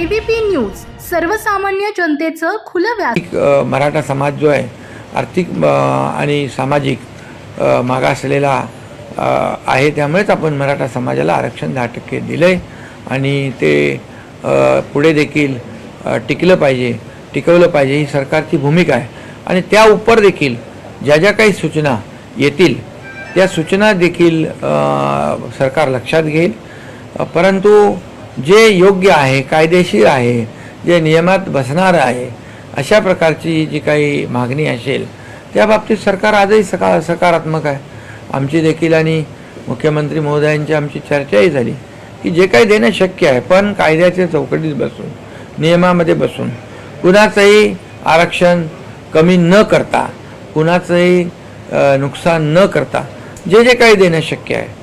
ABP news सर्वसामान्य जनतेचं खुलं व्यास मराठा समाज जो आहे आर्थिक आणि सामाजिक मागासलेला आहे त्यामुळेच आपण मराठा समाजाला आरक्षण दहा टक्के दिलं आहे आणि ते पुढे देखील टिकलं पाहिजे टिकवलं पाहिजे ही सरकारची भूमिका आहे. आणि त्या उपर देखील ज्या ज्या काही सूचना येतील त्या सूचना देखील सरकार लक्षात घेईल. परंतु जे योग्य आहे कायदेशीर आहे जे नियमात बसणार आहे अशा प्रकारची जी काही मागणी असेल त्या बाबतीत सरकार आजही सका सकारात्मक आहे. आमची देखील आणि मुख्यमंत्री महोदयांची आमची चर्चाही झाली की जे काही देणं शक्य आहे पण कायद्याच्या चौकटीत बसून नियमामध्ये बसून कुणाचंही आरक्षण कमी न करता कुणाचंही नुकसान न करता जे जे काही देणं शक्य आहे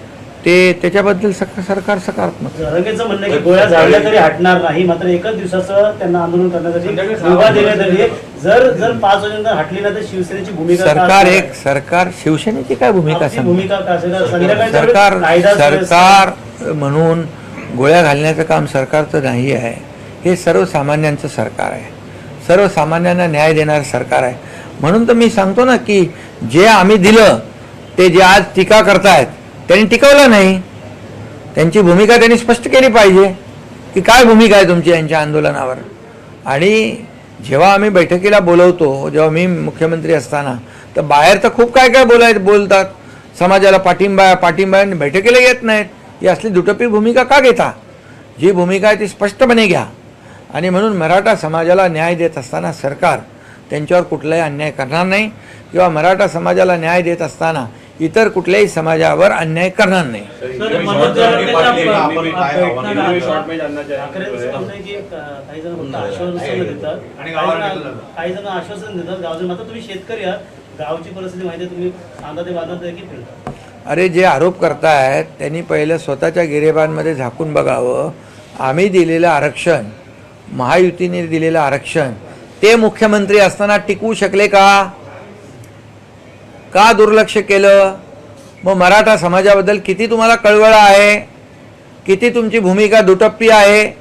ते त्याच्याबद्दल सक सरकार सकारात्मक आहे. रंगेचं म्हणणं आहे की गोळ्या झाडल्या तरी हटणार नाही मात्र एकच दिवसाचं त्यांना आंदोलन करण्यासाठी मुभा देण्यात आली आहे. जर जर पाच वाजेनंतर हटली ना तर शिवसेनेची भूमिका काय सरकार असणार एक? सरकार शिवसेनेची काय भूमिका आपली सांगते भूमिका काय असेल संध्याकाळी सरकार कायदा सरकार म्हणून गोळ्या घालण्याचं काम सरकारचं नाही आहे हे सर्वसामान्यांचं सरकार आहे सर्वसामान्यांना न्याय देणारं सरकार आहे म्हणून तर मी सांगतो ना की जे आम्ही दिलं ते जे आज टीका करतायत त्यांनी टिकवलं नाही. त्यांची भूमिका त्यांनी स्पष्ट केली पाहिजे की काय भूमिका आहे तुमची यांच्या आंदोलनावर. आणि जेव्हा आम्ही बैठकीला बोलवतो जेव्हा मी मुख्यमंत्री असताना तर बाहेर तर खूप काय काय बोलाय बोलतात. समाजाला पाठिंबा पाठिंबा आणि बैठकीला येत नाहीत. ही असली दुटपी भूमिका का घेता? जी भूमिका आहे ती स्पष्टपणे घ्या. आणि म्हणून मराठा समाजाला न्याय देत असताना सरकार त्यांच्यावर कुठलाही अन्याय करणार नाही. किंवा मराठा समाजाला न्याय देत असताना इतर कुठल्याही समाजावर अन्याय करणार नाही. काही जण आश्वासन देतात. गावचे मात्र तुम्ही शेतकरी आहात गावची परिस्थिती माहिती तुम्ही कांदा ते बाजार देखील फिरता. अरे जे आरोप करतायत त्यांनी पहिलं स्वतःच्या गिरेबांमध्ये झाकून बघावं. आम्ही दिलेलं आरक्षण महायुतीने दिलेलं आरक्षण ते मुख्यमंत्री असताना टिकवू शकले का? का दुर्लक्ष केलं? मग मराठा समाजाबद्दल किती तुम्हाला कळवळ आहे? किती तुमची भूमिका दुटप्पी आहे?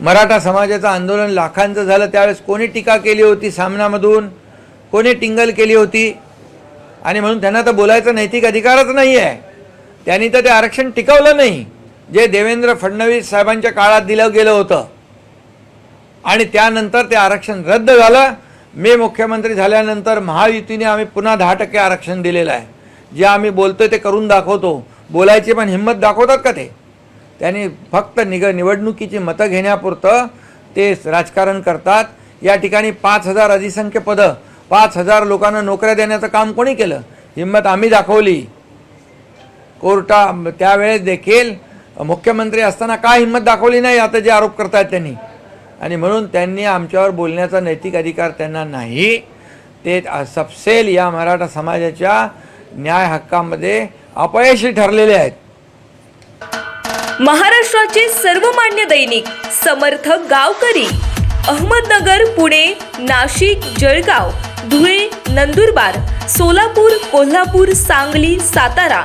मराठा समाजाचं आंदोलन लाखांचं झालं. त्यावेळेस कोणी टीका केली होती सामनामधून? कोणी टिंगल केली होती? आणि म्हणून त्यांना तर बोलायचा नैतिक अधिकारच नाही आहे त्यांनी तर ते आरक्षण टिकवलं नाही जे देवेंद्र फडणवीस साहेबांच्या काळात दिलं गेलं होतं. आणि त्यानंतर ते आरक्षण रद्द झालं. मी मुख्यमंत्री झाल्यानंतर महायुतीने आम्ही पुन्हा दहा टक्के आरक्षण दिलेलं आहे. जे आम्ही बोलतोय ते करून दाखवतो. बोलायची पण हिंमत दाखवतात का ते? त्यांनी फक्त निग निवडणुकीची मतं घेण्यापुरतं ते राजकारण करतात. या ठिकाणी पाच हजार अधिसंख्य पदं पाच हजार लोकांना नोकऱ्या देण्याचं काम कोणी केलं? हिंमत आम्ही दाखवली. कोर्टा त्यावेळेस देखील मुख्यमंत्री असताना काय हिंमत दाखवली नाही? आता जे आरोप करतायत त्यांनी. आणि म्हणून त्यांनी आमच्यावर बोलण्याचा नैतिक अधिकार त्यांना नाही ते सपसेल या मराठा समाजाच्या न्याय हक्कामध्ये अपयशी ठरलेले आहेत. महाराष्ट्राचे सर्वमान्य दैनिक समर्थ गावकरी अहमदनगर पुणे नाशिक जळगाव धुळे नंदुरबार सोलापूर कोल्हापूर सांगली सातारा